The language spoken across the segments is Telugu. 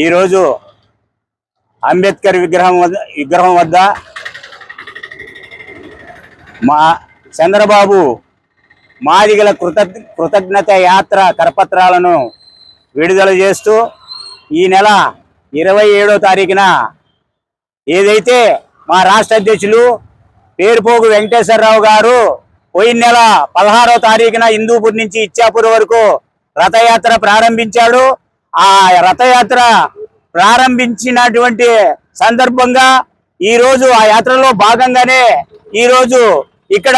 ఈరోజు అంబేద్కర్ విగ్రహం వద్ద విగ్రహం వద్ద మా చంద్రబాబు మాదిగల కృత కృతజ్ఞత యాత్ర కరపత్రాలను విడుదల చేస్తూ ఈ నెల ఇరవై ఏడో తారీఖున ఏదైతే మా రాష్ట్ర అధ్యక్షులు పేరుపోగు వెంకటేశ్వరరావు గారు పోయిన నెల పదహారో తారీఖున హిందూపూర్ నుంచి ఇచ్చాపూర్ వరకు రథయాత్ర ప్రారంభించాడు. ఆ రథయాత్ర ప్రారంభించినటువంటి సందర్భంగా ఈ రోజు ఆ యాత్రలో భాగంగానే ఈ రోజు ఇక్కడ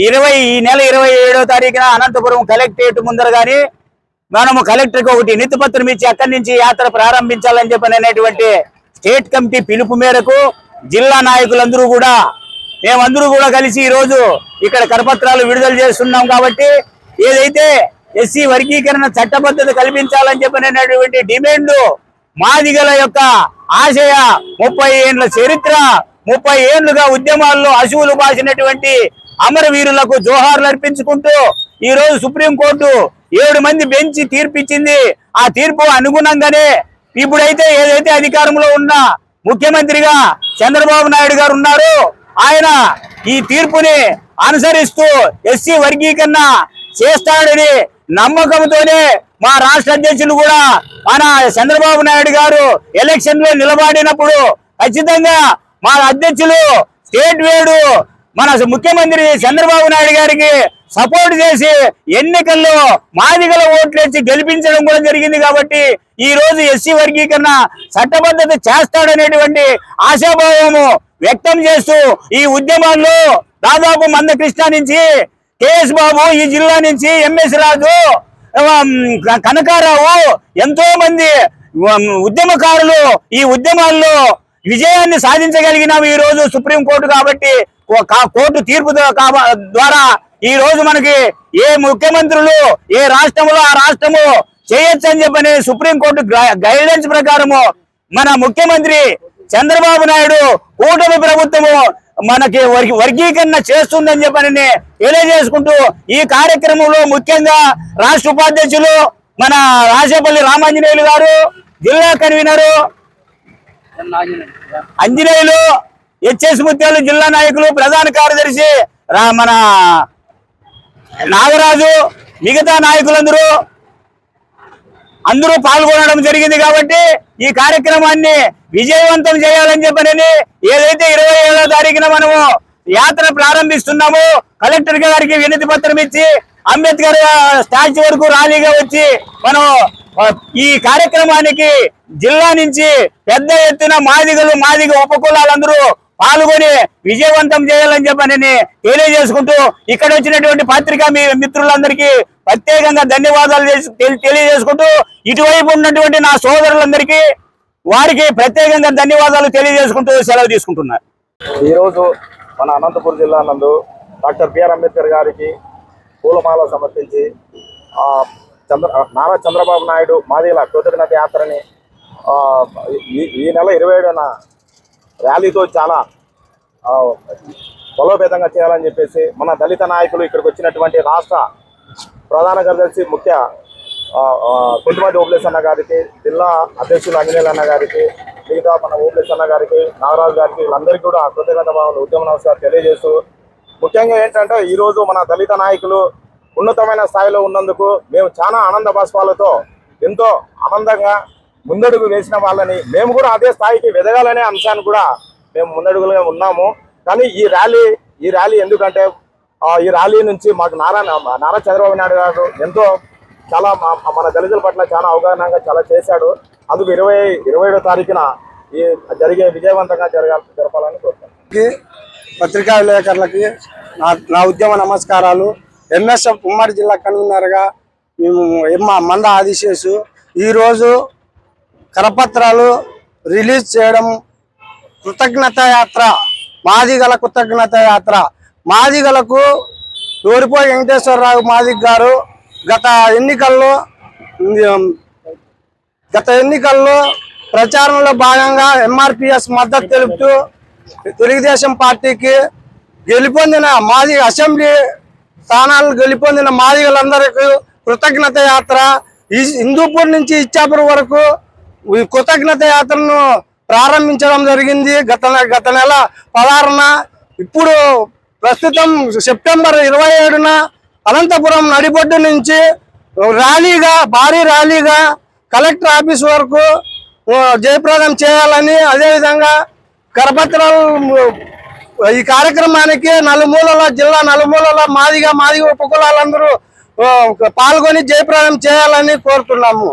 ఇరవై ఈ నెల ఇరవై ఏడో తారీఖున అనంతపురం కలెక్టరేట్ ముందర కానీ మనము కలెక్టర్కి ఒకటి నితిపత్రం ఇచ్చి అక్కడి నుంచి యాత్ర ప్రారంభించాలని చెప్పని అనేటువంటి స్టేట్ కమిటీ పిలుపు మేరకు జిల్లా నాయకులందరూ కూడా మేమందరూ కూడా కలిసి ఈ రోజు ఇక్కడ కరపత్రాలు విడుదల చేస్తున్నాం కాబట్టి ఏదైతే ఎస్సీ వర్గీకరణ చట్టబద్ధత కల్పించాలని చెప్పినటువంటి డిమాండ్ మాదిగల యొక్క ఆశయ ముప్పై ఏండ్ల చరిత్ర ముప్పై ఏండ్లుగా ఉద్యమాల్లో అశువులు బాసినటువంటి అమరవీరులకు జోహార్లు అర్పించుకుంటూ ఈ రోజు సుప్రీంకోర్టు ఏడు మంది బెంచి తీర్పిచ్చింది. ఆ తీర్పు అనుగుణంగానే ఇప్పుడైతే ఏదైతే అధికారంలో ఉన్న ముఖ్యమంత్రిగా చంద్రబాబు నాయుడు గారు ఉన్నారు ఆయన ఈ తీర్పుని అనుసరిస్తూ ఎస్సీ వర్గీకరణ చేస్తాడని నమ్మకంతోనే మా రాష్ట్ర అధ్యక్షులు కూడా మన చంద్రబాబు నాయుడు గారు ఎలక్షన్లో నిలబడినప్పుడు ఖచ్చితంగా మా అధ్యక్షులు స్టేట్ వేడు మన ముఖ్యమంత్రి చంద్రబాబు నాయుడు గారికి సపోర్ట్ చేసి ఎన్నికల్లో మాదిగల ఓట్లేసి గెలిపించడం కూడా జరిగింది కాబట్టి ఈ రోజు ఎస్సీ వర్గీకరణ చట్టబద్ధత చేస్తాడనేటువంటి ఆశాభావము వ్యక్తం చేస్తూ ఈ ఉద్యమాల్లో దాదాపు మందకృష్ణ నుంచి కేఎస్ బాబు ఈ జిల్లా నుంచి ఎంఎస్ రాజు కనకారావు ఎంతో మంది ఉద్యమకారులు ఈ ఉద్యమాల్లో విజయాన్ని సాధించగలిగినాము ఈ రోజు సుప్రీం కోర్టు కాబట్టి కోర్టు తీర్పు కాబ- ద్వారా ఈ రోజు మనకి ఏ ముఖ్యమంత్రులు ఏ రాష్ట్రంలో ఆ రాష్ట్రము చేయొచ్చు అని చెప్పని సుప్రీం కోర్టు గైడెన్స్ ప్రకారము మన ముఖ్యమంత్రి చంద్రబాబు నాయుడు కూటమి ప్రభుత్వము మనకి వర్గీ- వర్గీకరణ చేస్తుందని చెప్పని తెలియజేసుకుంటూ ఈ కార్యక్రమంలో ముఖ్యంగా రాష్ట్ర ఉపాధ్యక్షులు మన రాజేపల్లి రామాంజనేయులు గారు జిల్లా కన్వీనరు అంజనేయులు హెచ్ఎస్ ముత్యాలు జిల్లా నాయకులు ప్రధాన కార్యదర్శి రా- మన నాగరాజు మిగతా నాయకులందరూ అందరూ పాల్గొనడం జరిగింది కాబట్టి ఈ కార్యక్రమాన్ని విజయవంతం చేయాలని చెప్పనని ఏదైతే ఇరవై ఏడో తారీఖున మనము యాత్ర ప్రారంభిస్తున్నాము కలెక్టర్ గారికి వినతి పత్రం ఇచ్చి అంబేద్కర్ స్టాచ్యూ వరకు ర్యాలీగా వచ్చి మనం ఈ కార్యక్రమానికి జిల్లా నుంచి పెద్ద ఎత్తున మాదిగలు మాదిగ ఉపకులాలందరూ పాల్గొని విజయవంతం చేయాలని చెప్పని తెలియజేసుకుంటూ ఇక్కడ వచ్చినటువంటి పత్రికా మీ మిత్రులందరికీ ప్రత్యేకంగా ధన్యవాదాలు చేసి- తెలియజేసుకుంటూ ఇటువైపు ఉన్నటువంటి నా సోదరులందరికీ వారికి ప్రత్యేకంగా ధన్యవాదాలు తెలియజేసుకుంటూ సెలవు తీసుకుంటున్నారు ఈరోజు మన అనంతపురం జిల్లా నందు డాక్టర్ బిఆర్ అంబేద్కర్ గారికి పూలమాల సమర్పించి చంద్ర నారా చంద్రబాబు నాయుడు మాదిల కృతజ్ఞత యాత్రని ఈ నెల ఇరవై ఏడున ర్యాలీతో చాలా బలోపేతంగా చేయాలని చెప్పేసి మన దళిత నాయకులు ఇక్కడికి వచ్చినటువంటి రాష్ట్ర ప్రధాన కార్యదర్శి ముఖ్య కొంతమంది ఆ, ఓబ్లేస్ అన్న గారికి జిల్లా అధ్యక్షులు అంజనేయులు అన్న గారికి మిగతా మన ఓబ్లేస్ అన్న గారికి నాగరాజు గారికి వీళ్ళందరికీ కూడా కృతజ్ఞత భావన ఉద్యమ నమస్కారం తెలియజేస్తూ ముఖ్యంగా ఏంటంటే ఈరోజు మన దళిత నాయకులు ఉన్నతమైన స్థాయిలో ఉన్నందుకు మేము చాలా ఆనంద బాష్పాలతో ఎంతో ఆనందంగా ముందడుగు వేసిన వాళ్ళని మేము కూడా అదే స్థాయికి ఎదగాలనే అంశాన్ని కూడా మేము ముందడుగులుగా ఉన్నాము. కానీ ఈ ర్యాలీ ఈ ర్యాలీ ఎందుకంటే ఈ ర్యాలీ నుంచి మాకు నారా నారా చంద్రబాబు నాయుడు గారు ఎంతో చాలా మన దళితుల పట్ల చాలా అవగాహనగా చాలా చేశాడు. అందుకు ఇరవై ఇరవై ఏడో తారీఖున ఈ జరిగే విజయవంతంగా జరగాలి జరపాలని కోరుతాను పత్రికా విలేకరులకి నా నా ఉద్యమ నమస్కారాలు. ఎంఎస్ఎఫ్ ఉమ్మడి జిల్లా కన్వీనర్గా మేము మంద ఆదిశేషు. ఈరోజు కరపత్రాలు రిలీజ్ చేయడం కృతజ్ఞత యాత్ర. మాది గల కృతజ్ఞత యాత్ర. మాదిగలకు నూరిపోయి వెంకటేశ్వరరావు మాదిగ్ గారు గత ఎన్నికల్లో గత ఎన్నికల్లో ప్రచారంలో భాగంగా ఎంఆర్పిఎస్ మద్దతు తెలుపుతూ తెలుగుదేశం పార్టీకి గెలుపొందిన మాది అసెంబ్లీ స్థానాలు గెలుపొందిన మాదిగలందరికీ కృతజ్ఞత యాత్ర. ఈ హిందూపూర్ నుంచి ఇచ్చాపురం వరకు ఈ కృతజ్ఞత యాత్రను ప్రారంభించడం జరిగింది. గత గత నెల పదహారున. ఇప్పుడు ప్రస్తుతం సెప్టెంబర్ ఇరవై ఏడున అనంతపురం నడిబొడ్డు నుంచి ర్యాలీగా భారీ ర్యాలీగా కలెక్టర్ ఆఫీస్ వరకు జయప్రదం చేయాలని అదేవిధంగా కరపత్రాలు ఈ కార్యక్రమానికి నలుమూలల జిల్లా నలుమూలల మాదిగా మాదిగా ఉపకులాలందరూ పాల్గొని జయప్రదం చేయాలని కోరుతున్నాము.